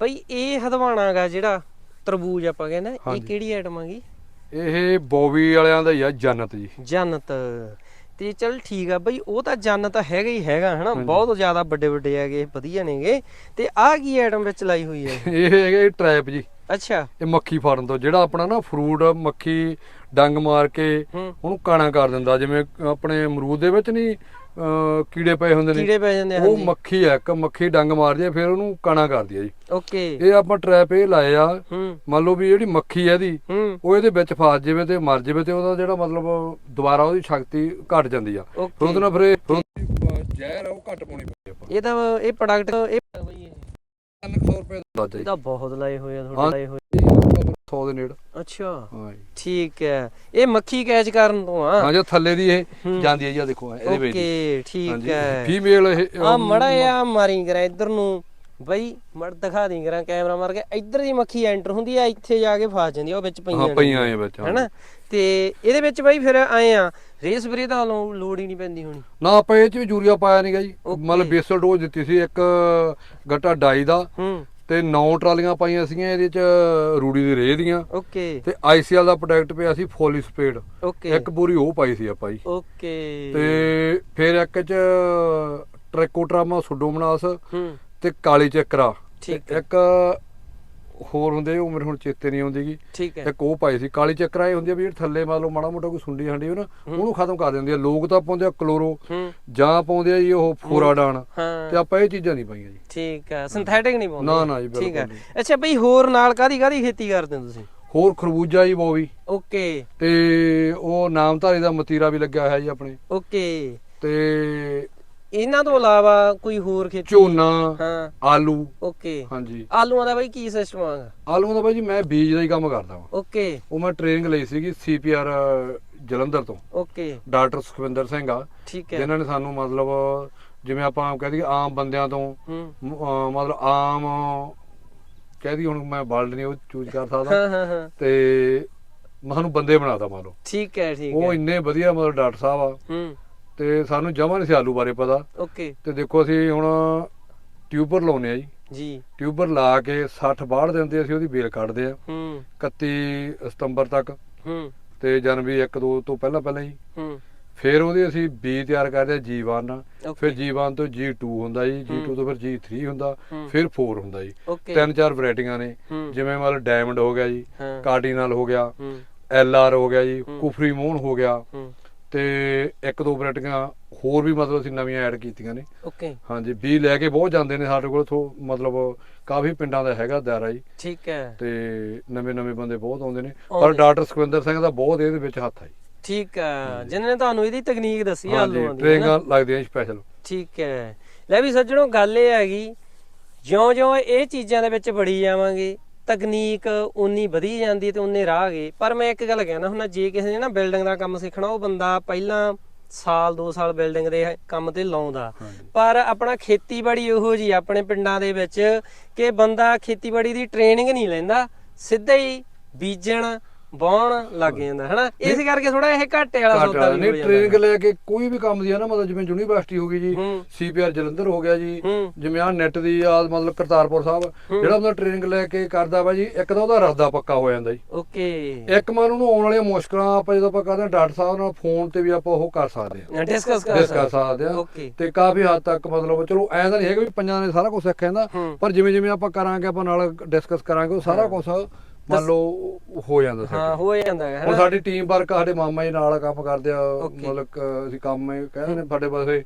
ਬਈ ਇਹ ਹਦਵਾਣਾਗਾ ਜਿਹੜਾ ਤਰਬੂਜ ਆਪਾਂ ਕਹਿੰਦੇ ਇਹ ਹਾਂਜੀ। ਕਿਹੜੀ ਆਈਟਮ ਆਗੀ ਇਹ ਬੋਬੀ ਵਾਲਿਆਂ ਦਾ ਹੀ ਆ ਜੰਨਤ ਜੀ। ਜੰਨਤ। ਤੇ ਚਲ ਠੀਕ ਆ ਬਈ ਉਹ ਤਾਂ ਜੰਨਤ ਹੈਗਾ ਹੀ ਹੈਗਾ ਹਨਾ। ਬਹੁਤ ਜ਼ਿਆਦਾ ਵੱਡੇ ਵੱਡੇ ਹੈਗੇ ਵਧੀਆ ਨੇਗੇ। ਤੇ ਆਹ ਕੀ ਆਈਟਮ ਵਿੱਚ ਲਾਈ ਹੋਈ ਹੈ ਇਹ ਹੈਗੇ ਟ੍ਰੈਪ ਜੀ। ਅੱਛਾ। ਇਹ ਮੱਖੀ ਫੜਨ ਤੋਂ। ਜਿਹੜਾ ਆਪਣਾ ਨਾ ਫਰੂਟ ਮੱਖੀ ਡੰਗ ਮਾਰ ਕੇ ਹੂੰ। ਉਹਨੂੰ ਕਾਣਾ ਕਰ ਦਿੰਦਾ। ਜਿਵੇਂ ਆਪਣੇ ਅਮਰੂਦ ਦੇ ਵਿੱਚ ਨਹੀਂ ਕੀੜੇ ਪਏ ਹੁੰਦੇ ਨੇ। ਕੀੜੇ ਪੈ ਜਾਂਦੇ ਉਹ ਹਾਂਜੀ। ਮੱਖੀ ਹੈ ਇੱਕ ਮੱਖੀ ਡੰਗ ਮਾਰਦੀ ਹੈ ਫਿਰ ਉਹਨੂੰ ਕਾਣਾ ਕਰਦੀ ਹੈ ਜੀ। ਓਕੇ। ਇਹ ਆਪਾਂ ਟ੍ਰੈਪ ਇਹ ਲਾਏ ਆ। ਹੂੰ। ਮੰਨ ਲਓ ਵੀ ਜਿਹੜੀ ਮੱਖੀ ਹੈ ਇਹਦੀ ਹੂੰ। ਉਹ ਇਹਦੇ ਵਿੱਚ ਫਸ ਜਾਵੇ ਤੇ ਮਰ ਜਾਵੇ ਤੇ ਉਹਦਾ ਜਿਹੜਾ ਮਤਲਬ ਦੁਬਾਰਾ ਉਹਦੀ ਸ਼ਕਤੀ ਘਟ ਜਾਂਦੀ ਆ। ਫਿਰ ਓਕੇ ਉਹਦੇ ਨਾਲ ਫਿਰ ਇਹ ਫਿਰ ਉਹਦੀ ਜ਼ਹਿਰ ਆ ਉਹ ਘਟ ਪਾਉਣੀ ਪੈਂਦੀ ਆਪਾਂ। ਇਹ ਤਾਂ ਇਹ ਪ੍ਰੋਡਕਟ ਇਹ ਬਈ ਇਹ 300 ਰੁਪਏ ਦਾ ਬਹੁਤ ਲਾਏ ਹੋਏ ਆ ਹਾਂ। ਤੁਹਾਡੇ ਲਾਏ ਹੋਏ 100 ਦੇ ਨੇੜ। ਅੱਛਾ। ਹਾਂ ਜੀ। ਠੀਕ ਹੈ। ਇਹ ਮੱਖੀ ਕੈਚ ਕਰਨ ਤੋਂ ਆ? ਹਾਂ ਜੋ ਥੱਲੇ ਦੀ ਇਹ। ਜਾਂਦੀ ਹੈ ਜੀ ਆਹ ਦੇਖੋ ਇਹਦੇ ਵਿੱਚ। ਓਕੇ ਠੀਕ ਹੈ। ਫੀਮੇਲ ਇਹ ਆ ਮੜਾ ਆ ਮਾਰੀ ਕਰਾਂ ਇੱਧਰ ਨੂੰ। ਬਈ ਮੜ ਦਿਖਾ ਦੀ ਕਰਾਂ ਕੈਮਰਾ ਮਾਰ ਕੇ। ਇੱਧਰ ਦੀ ਮੱਖੀ ਐਂਟਰ ਹੁੰਦੀ ਆ ਇੱਥੇ ਜਾ ਕੇ ਫਸ ਜਾਂਦੀ ਆ ਉਹ ਵਿੱਚ ਪਈਆਂ ਹਾਂ ਨੇ। ਪਈਆਂ ਵਿੱਚ ਹਾਂ। ਹੈਨਾ? ਤੇ ਇਹਦੇ ਵਿੱਚ ਬਈ ਫਿਰ ਆਏ ਆ ਰੇਸ ਬਰੇ ਦਾ ਲੋ- ਲੋੜ ਹੀ ਨਹੀਂ ਪੈਂਦੀ ਹੋਣੀ। ਨਾ ਆਪਾਂ ਇਹ ਚ ਵੀ ਯੂਰੀਆ ਪਾਇਆ ਨਹੀਂਗਾ ਜੀ। Okay. ਮਤਲਬ ਬੇਸਲ ਡੋਜ਼ ਦਿੱਤੀ ਸੀ ਇੱਕ ਗੱਟਾ ਡਾਈ ਦਾ। ਹੂੰ। ਤੇ 9 ਟਰਾਲੀਆਂ ਪਾਈਆਂ ਸੀਗੀਆਂ ਇਹਦੇ ਚ ਰੂੜੀ ਦੀ ਰੇਹ ਦੀਆਂ। ਓਕੇ। ਤੇ ਆਈਸੀਐਲ ਦਾ ਪ੍ਰੋਡਕਟ ਪਿਆ ਸੀ ਫੋਲੀ ਸਪੇਡ। ਓਕੇ। ਇੱਕ ਪੂਰੀ ਉਹ ਪਾਈ ਸੀ ਆਪਾਂ ਜੀ। ਓਕੇ। ਤੇ ਫਿਰ ਇੱਕ ਚ ਟ੍ਰੈਕੋਟਰਾਮਾ ਸੁਡੋਮਨਾਸ ਹੂੰ। ਤੇ ਕਾਲੀ ਚੱਕਰਾ। ਇੱਕ ਹੋਰ ਹੁੰਦੇ ਉਹ ਮੇਰੇ ਹੁਣ ਚੇਤੇ ਨਹੀਂ ਆਉਂਦੀਗੀ। ਠੀਕ ਹੈ। ਇੱਕ ਉਹ ਪਾਈ ਸੀ ਕਾਲੀ ਚੱਕਰਾ ਇਹ ਹੁੰਦੀ ਆ ਵੀ ਜਿਹੜੀ ਥੱਲੇ ਮੰਨ ਲਓ ਮਾੜਾ ਮੋਟਾ ਕੋਈ ਸੁੰਡੀ ਹੰਡੀ ਹੋ ਨਾ ਉਹਨੂੰ ਖਤਮ ਕਰ ਦਿੰਦੀ ਆ। ਲੋਕ ਤਾਂ ਪਾਉਂਦੇ ਆ ਕਲੋਰੋ ਹੂੰ। ਜਾਂ ਪਾਉਂਦੇ ਆ ਜੀ ਉਹ ਫੋਰਾਡਾਨ। ਤੇ ਹਾਂ ਆਪਾਂ ਇਹ ਚੀਜ਼ਾਂ ਨਹੀਂ ਪਾਈਆਂ ਜੀ। ਠੀਕ ਹੈ ਸਿੰਥੈਟਿਕ ਨਹੀਂ ਪਾਉਂਦੇ। ਨਾ, ਨਾ ਜੀ, ਠੀਕ ਹੈ ਅੱਛਾ ਬਈ ਹੋਰ ਨਾਲ ਕਾਦੀ ਕਾਦੀ ਖੇਤੀ ਕਰਦੇ ਹੋ ਤੁਸੀਂ? ਹੋਰ ਖਰਬੂਜਾ ਜੀ ਬੋਵੀ ਓਕੇ। ਤੇ ਉਹ ਨਾਮਧਾਰੀ ਦਾ ਮਤੀਰਾ ਵੀ ਲੱਗਿਆ ਹੋਇਆ ਜੀ ਆਪਣੇ। ਓਕੇ। ਤੇ ਇਹਨਾਂ ਤੋਂ ਇਲਾਵਾ ਕੋਈ ਹੋਰ ਖੇਤੀ? ਝੋਨਾ ਹਾਂ। ਆਲੂ। ਓਕੇ। ਹਾਂਜੀ। ਆਲੂਆਂ ਦਾ ਬਈ ਕੀ ਸਿਸਟਮ ਆਗਾ ਆਲੂਆਂ ਦਾ ਬਾਈ ਜੀ ਮੈਂ ਬੀਜ ਦਾ ਹੀ ਕੰਮ ਕਰਦਾ ਹਾਂ ਓਕੇ। ਉਹ ਮੈਂ ਟ੍ਰੇਨਿੰਗ ਲਈ ਸੀਗੀ ਸੀਪੀਆਰ ਜਲੰਧਰ ਤੋਂ। ਓਕੇ। ਡਾਕਟਰ ਸੁਖਵਿੰਦਰ ਸਿੰਘ ਆ। ਠੀਕ ਹੈ। ਜਿਨ੍ਹਾਂ ਨੇ ਸਾਨੂੰ ਮਤਲਬ ਜਿਵੇਂ ਆਪਾਂ ਕਹਿ ਦਈਏ ਆਮ ਬੰਦਿਆਂ ਤੋਂ ਮਤਲਬ ਆਮ ਕਹਿ ਦਈਏ ਹੁਣ ਮੈਂ ਵਰਡ ਨਹੀਂ ਉਹ ਚੂਜ਼ ਕਰ ਸਕਦਾ। ਤੇ ਮੈਂ ਸਾਨੂੰ ਬੰਦੇ ਬਣਾਤਾ ਮੰਨ ਲਓ। ਠੀਕ ਹੈ ਠੀਕ ਉਹ ਹੈ। ਇੰਨੇ ਵਧੀਆ ਮਤਲਬ ਡਾਕਟਰ ਸਾਹਿਬ ਆ। ਹੂੰ। ਤੇ ਸਾਨੂੰ ਜਮਾਂ ਨਹੀਂ ਸੀ ਆਲੂ ਬਾਰੇ ਪਤਾ। ਓਕੇ। ਤੇ ਦੇਖੋ ਅਸੀਂ ਹੁਣ ਟਿਊਬਰ ਲਾਉਨੇ ਆ ਜੀ। ਜੀ। ਟਿਊਬਰ ਲਾ ਕੇ 60 62 ਦਿਨ ਦੇ ਅਸੀਂ ਉਹਦੀ ਬੇਲ ਕੱਢਦੇ ਆ ਹੂੰ। 31 ਸਤੰਬਰ ਤੱਕ। ਹੂੰ। ਤੇ ਜਨਵਰੀ 1 2 ਤੋਂ ਪਹਿਲਾਂ ਪਹਿਲਾਂ ਹੀ ਹੂੰ। ਫਿਰ ਉਹਦੀ ਅਸੀਂ ਬੀ ਤਿਆਰ ਕਰਦੇ ਆ G1 ਓਕੇ। ਫਿਰ G1 ਤੋਂ G2 ਹੁੰਦਾ ਜੀ। G2 ਤੋਂ ਫਿਰ G3 ਹੁੰਦਾ। ਫਿਰ 4 ਹੁੰਦਾ ਜੀ। ਤਿੰਨ ਚਾਰ ਵੈਰਾਈਟੀਆਂ ਨੇ। ਜਿਵੇਂ ਮਤਲਬ ਡਾਇਮੰਡ ਹੋ ਗਿਆ ਜੀ। ਕਾਰਡੀਨਲ ਹੋ ਗਿਆ। ਹੂੰ। ਐਲਆਰ ਹੋ ਗਿਆ ਜੀ। ਕੁਫਰੀ ਮੋਹਨ ਹੋ ਗਿਆ। ਹੂੰ। ਤੇ ਇੱਕ ਦੋ ਵੈਰਾਈਟੀਆਂ ਹੋਰ ਵੀ ਮਤਲਬ ਅਸੀਂ ਨਵੀਆਂ ਐਡ ਕੀਤੀਆਂ ਨੇ। ਓਕੇ। ਹਾਂਜੀ ਬੀ ਲੈ ਕੇ ਬਹੁਤ ਜਾਂਦੇ ਨੇ ਸਾਡੇ ਕੋਲ ਥੋ ਮਤਲਬ ਕਾਫੀ ਪਿੰਡਾਂ ਦਾ ਹੈਗਾ ਦਾਇਰਾ ਜੀ। ਠੀਕ ਹੈ। ਤੇ ਨਵੇਂ ਨਵੇਂ ਬੰਦੇ ਬਹੁਤ ਆਉਂਦੇ ਨੇ। ਪਰ ਡਾਕਟਰ ਸੁਖਵਿੰਦਰ ਸਿੰਘ ਦਾ ਬਹੁਤ ਇਹਦੇ ਵਿੱਚ ਹੱਥ ਹੈ ਠੀਕ ਹੈ। ਜਿਨ੍ਹਾਂ ਨੇ ਤੁਹਾਨੂੰ ਇਹਦੀ ਤਕਨੀਕ ਦੱਸੀ ਆ ਆਲੂਆਂ ਦੀ ਟ੍ਰੇਨਿੰਗਾਂ ਲੱਗਦੀਆਂ ਸਪੈਸ਼ਲ ਠੀਕ ਹੈ। ਲੈ ਵੀ ਸੱਜਣੋ ਗੱਲ ਇਹ ਹੈਗੀ ਜਿਉਂ-ਜਿਉਂ ਇਹ ਚੀਜ਼ਾਂ ਦੇ ਵਿੱਚ ਵੜੀ ਜਾਵਾਂਗੇ ਤਕਨੀਕ ਉਨੀ ਵਧੀ ਜਾਂਦੀ ਤੇ ਉਨੇ ਰਾਹ ਗਏ। ਪਰ ਮੈਂ ਇੱਕ ਗੱਲ ਕਹਿਣਾ ਹੁੰਦਾ ਜੇ ਕਿਸੇ ਨੇ ਨਾ ਬਿਲਡਿੰਗ ਦਾ ਕੰਮ ਸਿੱਖਣਾ ਉਹ ਬੰਦਾ ਪਹਿਲਾਂ ਸਾਲ 2 ਸਾਲ ਬਿਲਡਿੰਗ ਦੇ ਕੰਮ ਤੇ ਲਾਉਂਦਾ। ਪਰ ਆਪਣਾ ਖੇਤੀਬਾੜੀ ਉਹੋ ਜੀ ਆਪਣੇ ਪਿੰਡਾਂ ਦੇ ਵਿੱਚ ਕਿ ਬੰਦਾ ਖੇਤੀਬਾੜੀ ਦੀ ਟ੍ਰੇਨਿੰਗ ਨਹੀਂ ਲੈਂਦਾ ਸਿੱਧਾ ਹੀ ਬੀਜਣ ਵਾਉਣ ਲੱਗ ਜਾਂਦਾ ਹਨਾ? ਇਸ ਕਰਕੇ ਥੋੜਾ ਇਹ ਘਾਟੇ ਵਾਲਾ ਸੌਦਾ ਵੀ ਨਹੀਂ ਹੋ ਟ੍ਰੇਨਿੰਗ ਲੈ ਕੇ ਕੋਈ ਵੀ ਕੰਮ ਦੀ ਆ ਨਾ ਮਤਲਬ ਜਿਵੇਂ ਯੂਨੀਵਰਸਿਟੀ ਹੋ ਗਈ ਜੀ ਹੂੰ। ਸੀਪੀਆਰ ਜਲੰਧਰ ਹੋ ਗਿਆ ਜੀ ਹੂੰ। ਜਿਵੇਂ ਆ ਨੈਟ ਦੀ ਆ ਮਤਲਬ ਕਰਤਾਰਪੁਰ ਸਾਹਿਬ ਜਿਹੜਾ ਬੰਦਾ ਟ੍ਰੇਨਿੰਗ ਲੈ ਕੇ ਕਰਦਾ ਵਾ ਜੀ ਇੱਕ ਤਾਂ ਉਹਦਾ ਰਸਦਾ ਪੱਕਾ ਹੋ ਜਾਂਦਾ ਜੀ। ਓਕੇ। ਇੱਕ ਮਨ ਉਹਨੂੰ ਆਉਣ ਵਾਲੀਆਂ ਮੁਸ਼ਕਲਾਂ ਆਪਾਂ ਜਦੋਂ ਆਪਾਂ ਕਰਦੇ ਹਾਂ ਡਾਕਟਰ ਸਾਹਿਬ ਨਾਲ ਫੋਨ ਤੇ ਵੀ ਆਪਾਂ ਉਹ ਕਰ ਸਕਦੇ ਹਾਂ। ਡਿਸਕਸ ਕਰ ਸਕਦੇ ਆ ਤੇ ਕਾਫੀ ਹੱਦ ਤੱਕ ਮਤਲਬ ਚਲੋ ਐਂ ਤਾਂ ਨਹੀਂ ਹੈਗਾ ਵੀ ਪੰਜਾਂ ਨੇ ਸਾਰਾ ਕੁਝ ਸਿੱਖ ਜਾਂਦਾ ਹੂੰ। ਪਰ ਜਿਵੇਂ ਜਿਵੇਂ ਆਪਾਂ ਕਰਾਂਗੇ ਆਪਾਂ ਨਾਲ ਡਿਸਕਸ ਕਰਾਂਗੇ ਉਹ ਸਾਰਾ ਕੁਝ ਮੰਨ ਲਓ ਹੋ ਜਾਂਦਾ ਹਾਂ। ਹੋ ਜਾਂਦਾ ਹੈ ਹੁਣ? ਸਾਡੀ ਟੀਮ ਵਰਕ ਸਾਡੇ ਮਾਮਾ ਜੀ ਨਾਲ ਕੰਮ ਕਰਦੇ ਆ. ਮਤਲਬ ਅਸੀਂ ਕੰਮ ਕਹਿੰਦੇ ਨੇ ਸਾਡੇ ਪਾਸੇ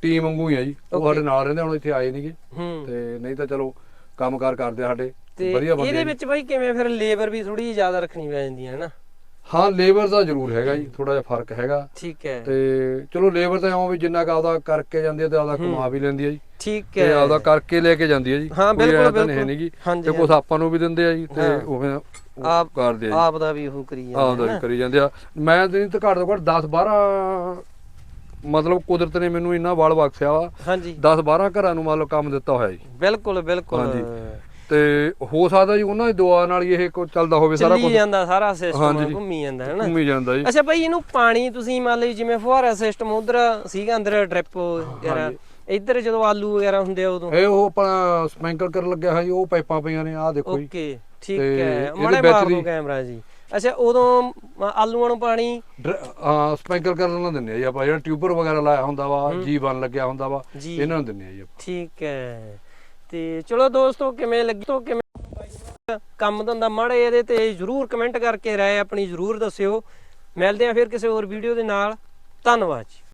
ਟੀਮ ਵਾਂਗੂ ਹੀ ਆ ਜੀ ਉਹ. ਸਾਡੇ ਨਾਲ ਰਹਿੰਦੇ ਹੁਣ ਇੱਥੇ ਆਏ ਨਹੀਂਗੇ ਤੇ ਨਹੀਂ ਤਾਂ ਚਲੋ ਕੰਮਕਾਰ ਕਰਦੇ ਆ ਸਾਡੇ ਤੇ ਵਧੀਆ ਬੰਦੇ ਇਹਦੇ। ਵਿੱਚ ਬਾਈ ਕਿਵੇਂ ਫਿਰ ਲੇਬਰ ਵੀ ਥੋੜੀ ਜ਼ਿਆਦਾ ਰੱਖਣੀ ਪੈ ਜਾਂਦੀ ਹੈ ਹਨਾ ਹਾਂ ਲੇਬਰ ਦਾ ਜ਼ਰੂਰ ਹੈਗਾ ਜੀ ਥੋੜਾ ਜਿਹਾ ਫ਼ਰਕ ਹੈਗਾ। ਠੀਕ ਹੈ। ਤੇ ਚਲੋ ਲੇਬਰ ਤਾਂ ਐਵੇਂ ਵੀ ਜਿੰਨਾ ਕ ਆਪਦਾ ਕਰਕੇ ਜਾਂਦੀ ਹੈ ਤੇ ਆਪਦਾ ਕਮਾ ਵੀ ਲੈਂਦੀ ਹੈ ਜੀ। ਠੀਕ ਤੇ ਹੈ। ਆਪਦਾ ਕਰਕੇ ਲੈ ਕੇ ਜਾਂਦੀ ਹੈ ਜੀ। ਹਾਂ, ਬਿਲਕੁਲ, ਤਾਂ ਬਿਲਕੁਲ। ਤੇ ਕੁਝ ਆਪਾਂ ਨੂੰ ਵੀ ਦਿੰਦੇ ਆ ਜੀ ਤੇ। ਉਹ ਆਪ- ਕਰਦੇ ਆ ਆਪ ਦਾ ਵੀ ਉਹ ਕਰੀ ਜਾਂਦਾ ਆਪਦਾ ਵੀ ਕਰੀ ਜਾਂਦੇ ਆ। ਮੈਂ ਤੇ ਨਹੀਂ ਤਾਂ ਘੱਟ ਤੋਂ ਘੱਟ 10 12 ਮਤਲਬ ਕੁਦਰਤ ਨੇ ਮੈਨੂੰ ਇੰਨਾ ਬਲ ਬਖਸ਼ਿਆ ਵਾ। ਹਾਂਜੀ। 10 12 ਘਰਾਂ ਨੂੰ ਮਤਲਬ ਕੰਮ ਦਿੱਤਾ ਹੋਇਆ ਜੀ। ਬਿਲਕੁਲ ਬਿਲਕੁਲ। ਹਾਂਜੀ। ਤੇ ਹੋ ਸਕਦਾ ਜੀ ਉਹਨਾਂ ਦੀ ਦੁਆ ਨਾਲ ਹੀ ਇਹ ਕੋ ਚੱਲਦਾ ਹੋਵੇ ਸਾਰਾ ਚੱਲੀ ਕੁਝ। ਜਾਂਦਾ ਸਾਰਾ ਸਿਸਟਮ। ਘੁੰਮੀ ਜਾਂਦਾ ਹੈ ਨਾ? ਘੁੰਮੀ ਜਾਂਦਾ ਜੀ। ਅੱਛਾ ਭਾਈ ਇਹਨੂੰ ਪਾਣੀ ਤੁਸੀਂ ਮੰਨ ਲਓ ਜਿਵੇਂ ਫੁਹਾਰਾ ਸਿਸਟਮ ਉਧਰ ਸੀਗਾ ਅੰਦਰ ਡ੍ਰਿਪ ਯਾਰ ਇੱਧਰ ਜਦੋਂ ਆਲੂ ਵਗੈਰਾ ਹੁੰਦੇ ਆ ਉਦੋਂ? ਇਹ ਉਹ ਆਪਣਾ ਸਪੈਂਕਲ ਕਰਨ ਲੱਗਿਆ ਹੈ ਜੀ ਉਹ ਪਾਈਪਾਂ ਪਈਆਂ ਨੇ ਆਹ ਦੇਖੋ ਜੀ। ਓਕੇ ਠੀਕ ਹੈ। ਮੜੇ ਮਾਰ ਦੀ- ਕੈਮਰਾ ਜੀ। ਅੱਛਾ ਉਦੋਂ ਆਲੂਆਂ ਨੂੰ ਪਾਣੀ? ਸਪੈਂਕਲ ਕਰਨ ਨੂੰ ਦਿੰਦੇ ਆ ਜੀ ਆਪਾਂ ਜਿਹੜਾ ਟਿਊਬਰ ਵਗੈਰਾ ਲਾਇਆ ਹੁੰਦਾ ਵਾ ਜੀ ਬਨ ਲੱਗਿਆ ਹੁੰਦਾ ਵਾ। ਇਹਨਾਂ ਨੂੰ ਦਿੰਦੇ ਆ ਜੀ ਆਪਾਂ। ਠੀਕ ਹੈ। ਤੇ ਚਲੋ ਦੋਸਤੋ, ਕਿਵੇਂ ਲੱਗੀ? ਤੋ ਕਿਵੇਂ? ਕੰਮ ਧੰਦਾ ਮਾੜੇ ਇਹਦੇ ਤੇ ਜਰੂਰ ਕਮੈਂਟ ਕਰਕੇ ਰਾਏ ਆਪਣੀ ਜਰੂਰ ਦੱਸਿਓ। ਮਿਲਦੇ ਆ ਫਿਰ ਕਿਸੇ ਹੋਰ ਵੀਡੀਓ ਦੇ ਨਾਲ। ਧੰਨਵਾਦ ਜੀ।